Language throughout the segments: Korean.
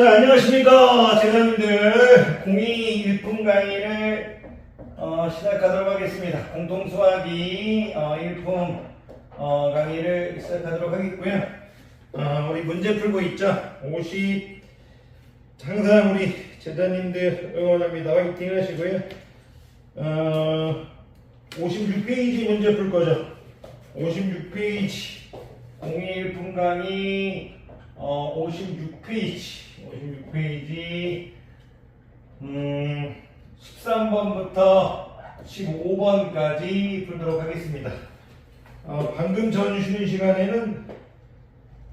자, 안녕하십니까. 제자님들. 공이 일품 강의를 어, 시작하도록 하겠습니다. 공통수학이 어, 일품 어, 강의를 시작하도록 하겠고요. 어, 우리 문제 풀고 있죠. 50. 항상 우리 제자님들 응원합니다. 화이팅 하시고요. 어, 56페이지 문제 풀 거죠. 56페이지. 01분 강의 어, 56페이지. 56페이지. 음, 13번부터 15번까지 풀도록 하겠습니다. 어, 방금 전 쉬는 시간에는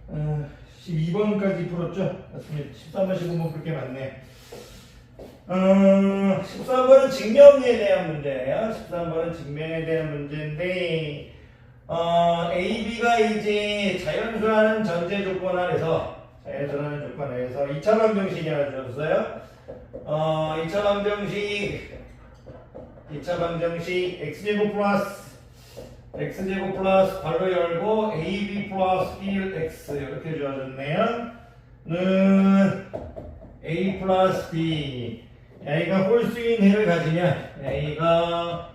어, 12번까지 풀었죠? 맞습니다. 13번, 15번 풀게 많네. 음, 13번은 증명에 대한 문제예요. 13번은 증명에 대한 문제인데, 어, A, B가 이제 자연수라는 전제 조건 안에서, 자연수라는 조건 안에서 2차 방정식이 하나 주었어요. 어, 2차 방정식, 2차 방정식 x제곱 플러스 x제곱 플러스 괄호 열고 ab 플러스 1x 이렇게 주어졌네요. 는 a 플러스 b a가 홀수인 해를 가지면 a가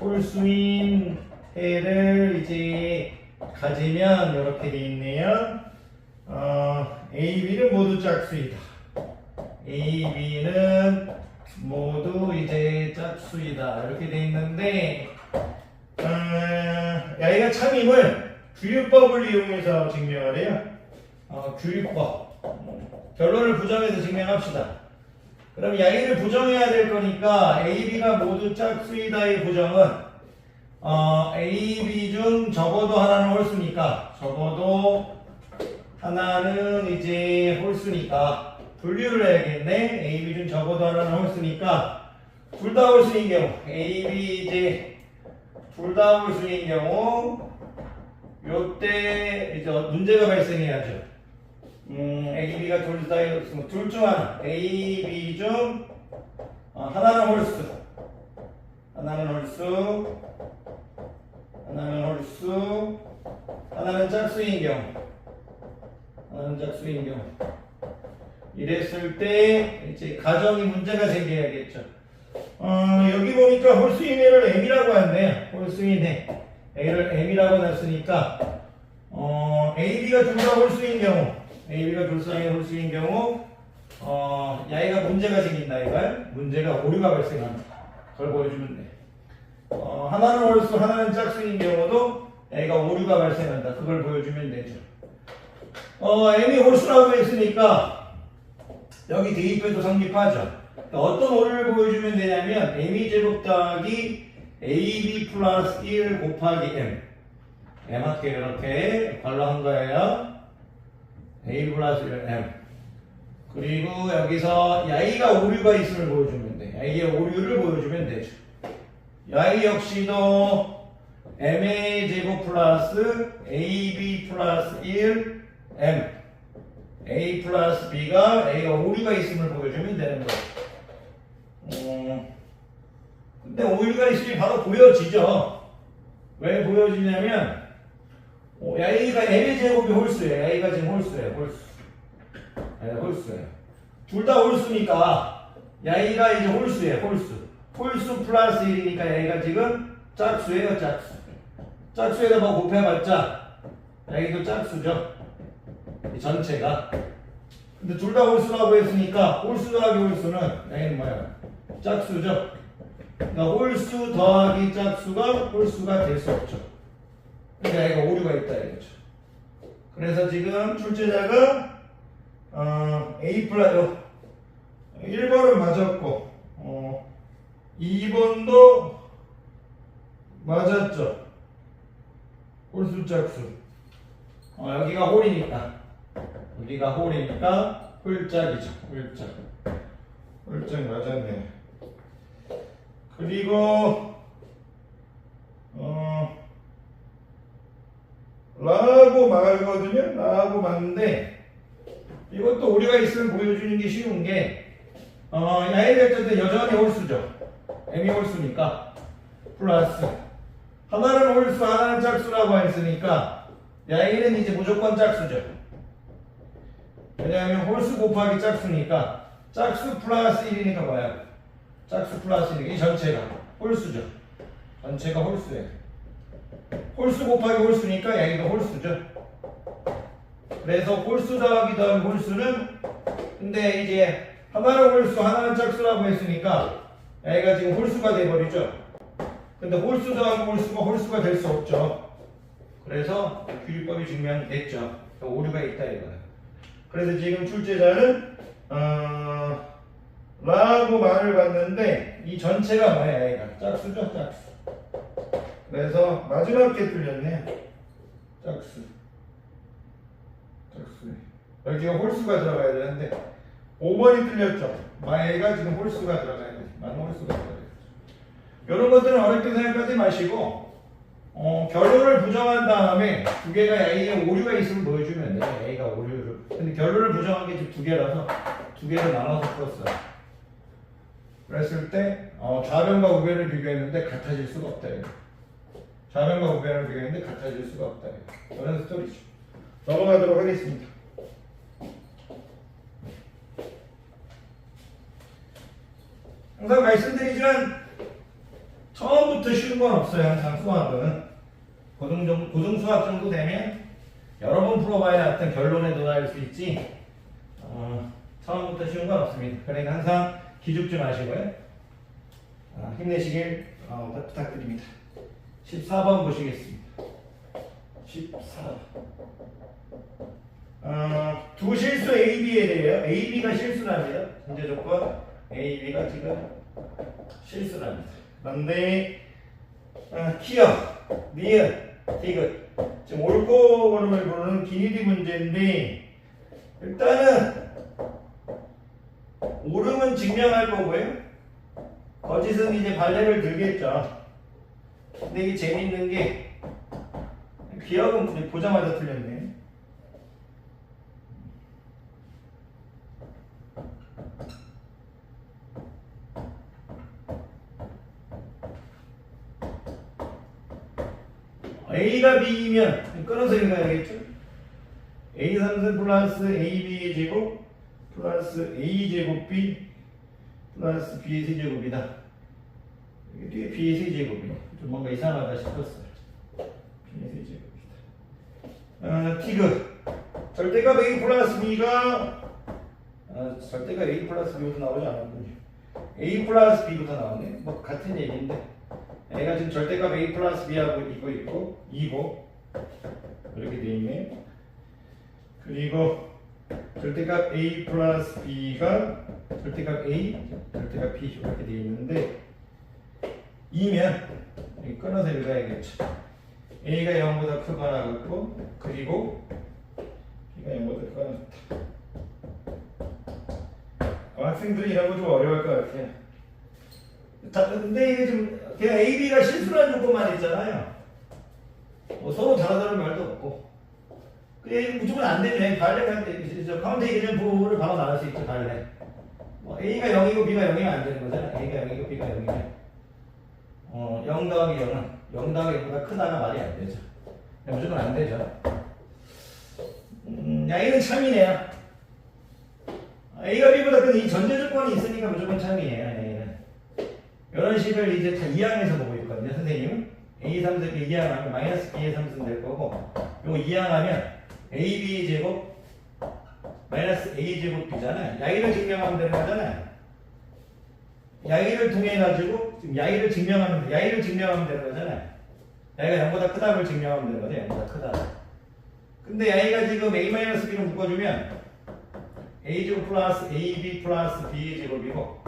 홀수인 해를 이제 가지면 이렇게 돼 있네요. 어, a, b는 모두 짝수이다. a, b는 모두 이제 짝수이다. 이렇게 돼 있는데 어, 야이가 참임을 규율법을 이용해서 증명을 해요. 어, 규율법. 결론을 부정해서 증명합시다. 그럼 야이를 부정해야 될 거니까 A, B가 모두 짝수이다의 부정은 어, A, B 중 적어도 하나는 홀수니까 적어도 하나는 이제 홀수니까 분류를 해야겠네. A, B 중 적어도 하나는 홀수니까 둘 다 홀수인 경우 A, B 이제 둘 다 홀수인 경우 요때 이제 문제가 발생해야죠. 음, A, B가 둘 다 홀수 둘 중 하나 A, B 중 어, 하나는 홀수 하나는 홀수 하나는 홀수 하나는 짝수인 경우 하나는 짝수인 경우 이랬을 때 이제 가정이 문제가 생겨야겠죠. 어, 여기 보니까 홀수인 애를 M이라고 하네요. 홀수인 애. A를 M이라고 놨으니까, 어, AB가 둘 다 홀수인 경우, AB가 둘다 홀수인 경우, 어, 야이가 문제가 생긴다, 이걸. 문제가 오류가 발생한다. 그걸 보여주면 돼. 어, 하나는 홀수, 하나는 짝수인 경우도 A가 오류가 발생한다. 그걸 보여주면 되죠. 어, M이 홀수라고 했으니까, 여기 대입해도 성립하죠. 그러니까 어떤 오류를 보여주면 되냐면 m이 제곱 더하기 ab 플러스 1 곱하기 m m 할게 이렇게 발라한 거예요. a 플러스 1 m 그리고 여기서 야이가 오류가 있음을 보여주면 돼. 야이의 오류를 보여주면 되죠. 야이 역시도 m의 제곱 플러스 ab 플러스 1 m a 플러스 b가 a가 오류가 있음을 보여주면 되는 거예요. 어, 근데 오류가 있으면 바로 보여지죠. 왜 보여지냐면 어, a가 m의 제곱이 홀수예요. a가 지금 홀수예요. 홀수. 네, 홀수예요. 둘 다 홀수니까 야이가 이제 홀수예요. 홀수. 홀수 플러스 1이니까 야이가 지금 짝수예요. 짝수. 짝수에다 뭐 곱해봤자 야이도 짝수죠. 이 전체가. 근데 둘 다 홀수라고 했으니까 홀수 더하기 홀수는 야이는 뭐야? 짝수죠. 그러니까 홀수 더하기 짝수가 홀수가 될 수 없죠. 그러니까 얘가 오류가 있다 이거죠. 그래서 지금 출제자가 어, A 플러스 1번은 맞았고 어, 2번도 맞았죠. 홀수 짝수. 어, 여기가 홀이니까 여기가 홀이니까 홀짝이죠. 홀짝. 홀짝 맞았네. 그리고 어 라고 말하거든요. 라고 맞는데 이것도 오류가 있으면 보여주는 게 쉬운 게 어, 야의 벡터는 여전히 홀수죠. M이 홀수니까 플러스 하나는 홀수 하나는 짝수라고 했으니까 야이는 이제 무조건 짝수죠. 왜냐하면 홀수 곱하기 짝수니까 짝수 플러스 1이니까 뭐야? 짝수 플러스 1이니까 이 전체가 홀수죠. 전체가 홀수예요. 홀수 곱하기 홀수니까 여기가 홀수죠. 그래서 홀수 더하기 더하기 홀수는 근데 이제 하나는 홀수 하나는 짝수라고 했으니까 여기가 지금 홀수가 돼버리죠. 근데 홀수 더하기 홀수가 홀수가 될 수 없죠. 그래서 규율법이 증명 됐죠. 오류가 있다 이거예요. 그래서 지금 출제자는 어, 라고 말을 봤는데 이 전체가 뭐야 얘가 짝수죠 짝수. 그래서 마지막 게 틀렸네. 짝수. 짝수. 여기가 홀수가 들어가야 되는데 5번이 틀렸죠. 마에가 지금 홀수가 들어가야 돼. 홀수가 들어가야 돼. 이런 것들은 어렵게 생각하지 마시고 어, 결론을 부정한 다음에 두 개가 A에 오류가 있으면 보여주면 돼요. A가 오류를. 근데 결론을 부정한 게 지금 두 개라서 두 개를 나눠서 풀었어요. 그랬을 때 어, 좌변과 우변을 비교했는데 같아질 수가 없다. 이거. 좌변과 우변을 비교했는데 같아질 수가 없다. 이거. 그런 스토리죠. 넘어가도록 하겠습니다. 항상 말씀드리지만 처음부터 쉬운 건 없어요. 항상 수학은 고등 정 고등 수학 정도 되면 여러 번 풀어봐야 어떤 결론에 도달할 수 있지. 어, 처음부터 쉬운 건 없습니다. 그러니까 항상 기죽지 마시고요. 아, 힘내시길 어, 부탁드립니다. 14번 보시겠습니다. 14. 어, 두 실수 A, B에 대해요. A, B가 실수랍니다. 현재 조건 A, B가 지금 실수랍니다. 그런데 어, 기억, 니은, 디귿 지금 옳고 그름을 부르는 기니디 문제인데 일단은 옳음은 증명할 거고요. 거짓은 이제 발레를 들겠죠. 근데 이게 재밌는 게 기억은 보자마자 틀렸네. A가 B이면 끊어서 읽어야 겠죠? A 3승 플러스 AB의 제곱 플러스 A 제곱 B 플러스 B의 세제곱이다. 이게 뒤에 B의 세제곱이네. 좀 뭔가 이상하다 싶었어요. B의 세제곱이다. 어, 티그 절대값 A 플러스 B가 아, 절대값 A 플러스 B부터 나오지 않았군요. A 플러스 B부터 나오네. 뭐 같은 얘기인데. A가 지금 절대값 A 플러스 B하고 이거 있고 2고 이렇게 돼 있네. 그리고 절대값 A 플러스 B가 절대값 A, 절대값 B 이렇게 돼 있는데 2면 끊어서 읽어야겠죠. A가 0보다 크거나 같고 그리고 B가 0보다 크거나 같다. 어, 학생들이 이런 거 좀 어려울 것 같아요. 다, 근데 이게 좀 그냥 A, B가 실수라는 조건만 있잖아요. 뭐 서로 다르다는 말도 없고. 그게 무조건 안 되면 발레가 저 카운트 이기는 부를 바로 나올 수 있죠 발레. 뭐 A가 0이고 B가 0이면 안 되는 거잖아요. A가 0이고 B가 0이면. 어, 0 더하기 0은 0 더하기 0보다 크다가 말이 안 되죠. 무조건 안 되죠. 음, 야, 이는 참이네요. A가 B보다 큰 이 전제 조건이 있으니까 무조건 참이에요. 이런 식을 이제 다 2항에서 보고 있거든요. 선생님은 A 3승 2항하면 마이너스 B의 3승 될 거고 요거 2항하면 AB 제곱 마이너스 A 제곱 B잖아요. 야기를 증명하면 되는 거잖아요. 야기를 통해 가지고 지금 야기를 증명하면 야기를 증명하면 되는 거잖아요. 야기가 0보다 크다를 증명하면 되는 거죠. 0보다 크다. 근데 야기가 지금 A 마이너스 B로 묶어주면 A 제곱 플러스 AB 플러스 B 제곱이고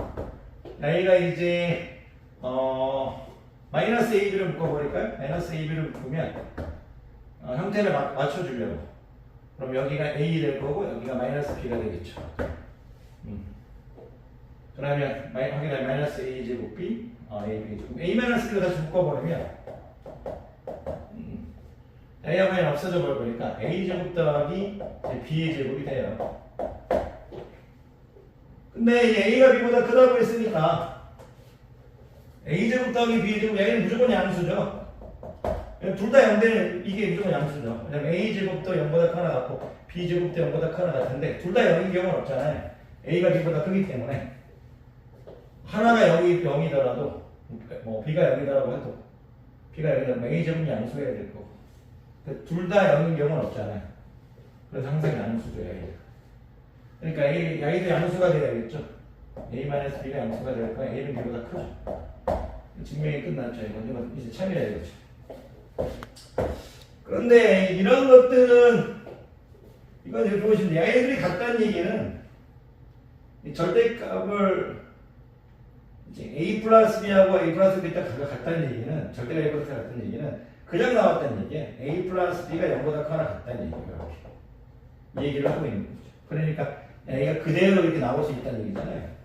야기가 이제 어 마이너스 AB를 묶어버릴까요? 마이너스 AB를 묶으면 어, 형태를 마, 맞춰주려고 그럼 여기가 A 될 거고 여기가 마이너스 B가 되겠죠 음. 그러면 마이, 확인할 마이너스 A 제곱 B 어, A, B 제곱 A 마이너스 B를 다시 묶어버리면 음. A하고 A는 없어져 버리니까 A 제곱 더하기 B의 제곱이 돼요 근데 A가 B보다 크다고 했으니까 A 제곱 더하기 B 제곱 얘는 무조건 양수죠. 둘 다 0되는 이게 무조건 양수죠. 왜냐면 a 제곱도 0보다 크거나 같고 b 제곱도 0보다 크거나 같은데 둘 다 0인 경우는 없잖아요. a가 b보다 크기 때문에 하나가 0이 0이더라도 뭐 b가 0이더라고 해도 b가 0이더라도 a 제곱이 양수해야 될 거고 둘 다 0인 경우는 없잖아요. 그래서 항상 양수죠 a가. 그러니까 a, a도 양수가 돼야겠죠. a-b가 양수가 될 거야. a는 b보다 크죠. 증명이 끝났죠. 이건 이제 참이라 이거죠. 그런데 이런 것들은 이건 이렇게 보시면 얘들이 같다는 얘기는 이 절대값을 이제 a 플러스 b하고 a 플러스 b가 같다는 얘기는 절대가 a 플러스 같다는 얘기는 그냥 나왔다는 얘기예요. a 플러스 b가 0보다 크거나 같다는 얘기예요. 이 얘기를 하고 있는 거죠. 그러니까 a가 그대로 이렇게 나올 수 있다는 얘기잖아요.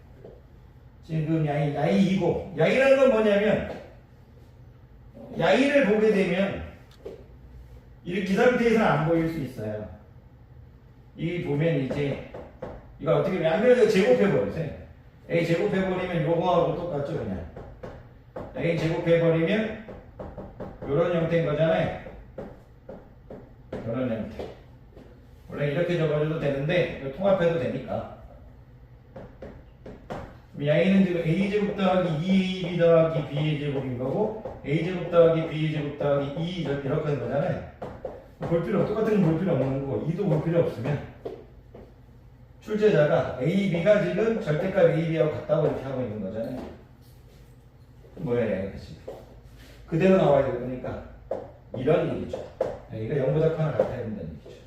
지금 야이 야이이고 야이라는 건 뭐냐면 야이를 보게 되면 이렇게 이 상태에서는 안 보일 수 있어요. 이 보면 이제 이거 어떻게 보면 안 그래도 제곱해 버리세요. a 제곱해 버리면 요거하고 똑같죠 그냥. a 제곱해 버리면 요런 형태인 거잖아요. 요런 형태. 원래 이렇게 적어줘도 되는데 통합해도 되니까. Y는 지금 a 제곱 더하기 2ab 더하기 b의 제곱인 거고 a 제곱 더하기 b의 제곱 더하기 2 이렇게 하는 거잖아요. 볼 필요 똑같은 걸 볼 필요 없는 거고 2도 볼 필요 없으면 출제자가 a, b가 지금 절대값 a, b하고 같다고 이렇게 하고 있는 거잖아요. 뭐야 이것이 그대로 나와야 될 거니까 이런 얘기죠. a가 0보다 크거나 같아야 된다는 얘기죠.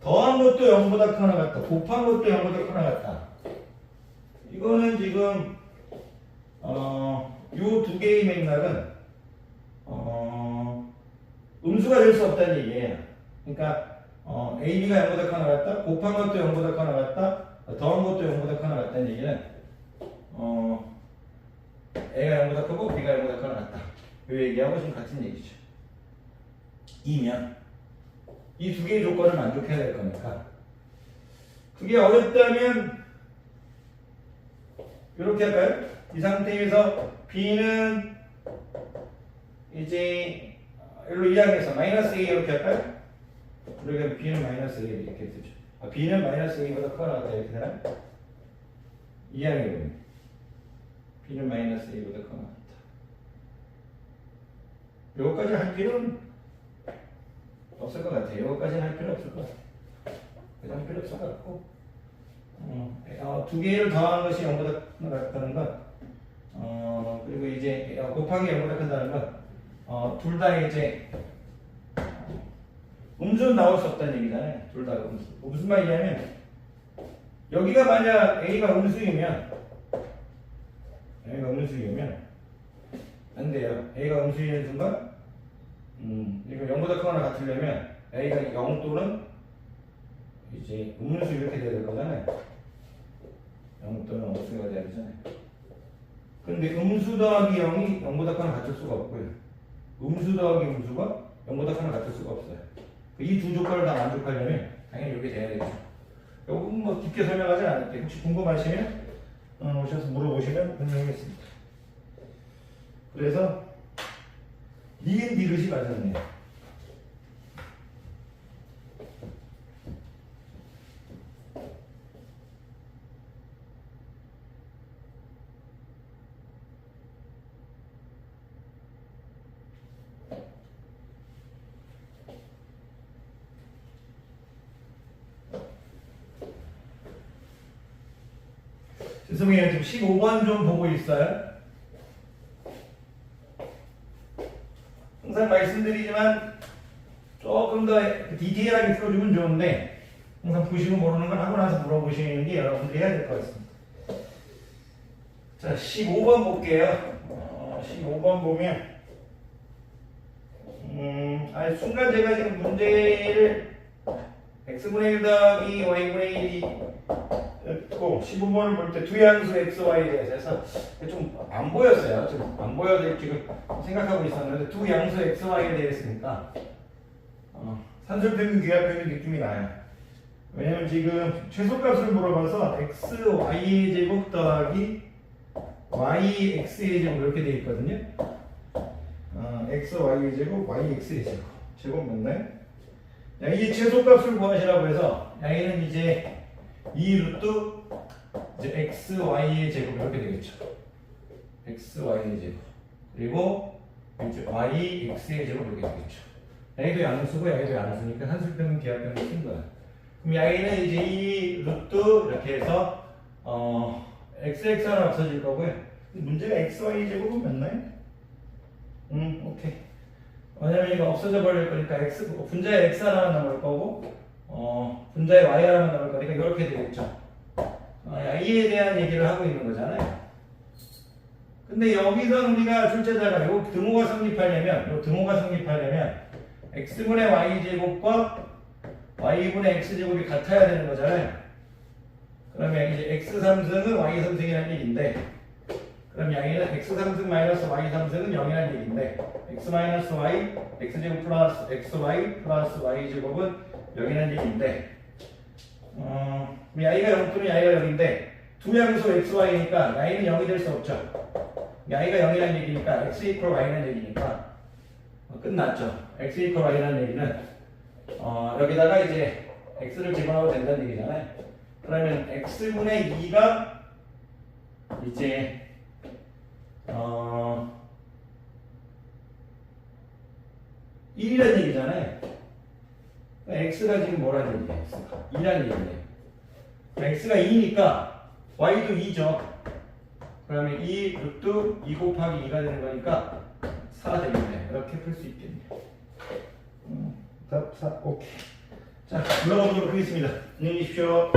더한 것도 0보다 크거나 같다. 곱한 것도 0보다 크거나 같다. 이거는 지금 어, 요 두 개의 맥락은 어, 음수가 될 수 없다는 얘기예요. 그러니까 어, A, B가 0보다 크거나 같다. 곱한 것도 0보다 크거나 같다. 더한 것도 0보다 크거나 같다는 얘기는 어, A가 0보다 크고 B가 0보다 크거나 같다. 이 얘기하고 지금 같은 얘기죠. 이면 이 두 개의 조건을 만족해야 될 거니까 그게 어렵다면 이렇게 할까요? 이 상태에서 B는 이제 일로 이항해서 마이너스 A 이렇게 할까요? 우리가 B는 마이너스 A 이렇게 되죠. 아, B는 마이너스 A보다 크거나 같다 이렇게 되나? 이항해 보면 B는 마이너스 A보다 크거나 같다. 요거까지 할 필요는 없을 것 같아요. 요거까지는 할 필요 없을 것 같아요. 그냥 할 필요 없을 것 같고 어, 어, 두 개를 더한 것이 0보다 같다는 것, 어, 그리고 이제 어, 곱하기 0보다 큰다는 것, 어, 둘 다 이제 음수는 나올 수 없다는 얘기잖아요. 둘 다 음수. 무슨 말이냐면 여기가 만약 A가 음수이면 A가 음수이면 안 돼요. A가 음수인 순간 음, 이거 0보다 크거나 같으려면 A가 0 또는 이제 음수 이렇게 돼야 될 거잖아요. 0 또는 돼야 되잖아요. 근데 음수 더하기 0이 0보다 크거나 같을 수가 없고요. 음수 더하기 음수가 0보다 크거나 같을 수가 없어요. 이 두 조건을 다 만족하려면 당연히 이렇게 돼야 되죠. 요건 뭐 깊게 설명하지 않을게요. 혹시 궁금하시면 어, 오셔서 물어보시면 설명하겠습니다. 그래서 니은 니릇이 맞았네요. 죄송해요. 지금 15번 좀 보고 있어요. 항상 말씀드리지만 조금 더 디테일하게 풀어주면 좋은데 항상 보시고 모르는 건 하고 나서 물어보시는 게 여러분들이 해야 될 것 같습니다. 자, 15번 볼게요. 어, 15번 보면 음, 아니 순간 제가 지금 문제를 x분의 1 더하기 y분의 1이 고 15번을 볼 때 두 양수 x, y에 대해서 좀 안 보였어요. 좀 안 보여서 지금 생각하고 있었는데 두 양수 x, y에 대해서니까 어, 산술평균, 기하평균 느낌이 나요. 왜냐면 지금 최소값을 물어봐서 x, y의 제곱 더하기 y, x의 제곱 이렇게 돼 있거든요. 어, 어, x y의 제곱 y x의 제곱 제곱 맞나요? 야, 이게 최소값을 구하시라고 해서 양에는 이제 2 루트 이제 x y의 제곱 이렇게 되겠죠. x y의 제곱 그리고 이제 y x의 제곱 이렇게 되겠죠. 양에도 양수고 양에도 양수니까 한술평은 기하평을 쓴 거야. 그럼 양에는 이제 이 루트 이렇게 해서 어 x x 하나 없어질 거고요. 문제가 x y 제곱은 맞나요? 음 오케이. 왜냐면 이거 없어져 버릴 거니까 x 분자에 x 하나만 남을 거고 어 분자에 y 하나만 남을 거니까 이렇게 되겠죠. 어, i에 대한 얘기를 하고 있는 거잖아요. 근데 여기서 우리가 출제자가 요 등호가 성립하려면 요 등호가 성립하려면 x분의 y 제곱과 y분의 x 제곱이 같아야 되는 거잖아요. 그러면 이제 x 3승은 y 3승이라는 얘기인데 그럼 양에는 x 3승 마이너스 y 3승은 0이라는 얘기인데 x 마이너스 y x 제곱 플러스 x y 플러스 y 제곱은 0이라는 얘기인데 어, 그럼 야이가 0 또는 야이가 0인데 두 양수 x y니까 야이는 0이 될 수 없죠. 야이가 0이라는 얘기니까 x 이퀄 y라는 얘기니까 어, 끝났죠. x 이퀄 y라는 얘기는 어, 여기다가 이제 x를 집어넣어도 된다는 얘기잖아요. 그러면 x분의 2가 이제 어 1이라는 얘기잖아요. X가 지금 뭐라는 얘기예요? x가 2라는 얘기예요. x가 2니까 y도 2죠. 그러면 2 루트 2 곱하기 2가 되는 거니까 4 되겠네. 이렇게 풀 수 있겠네. 음, 답 4. 오케이. 자, 올라가 보도록 하겠습니다. 안녕히 계십시오.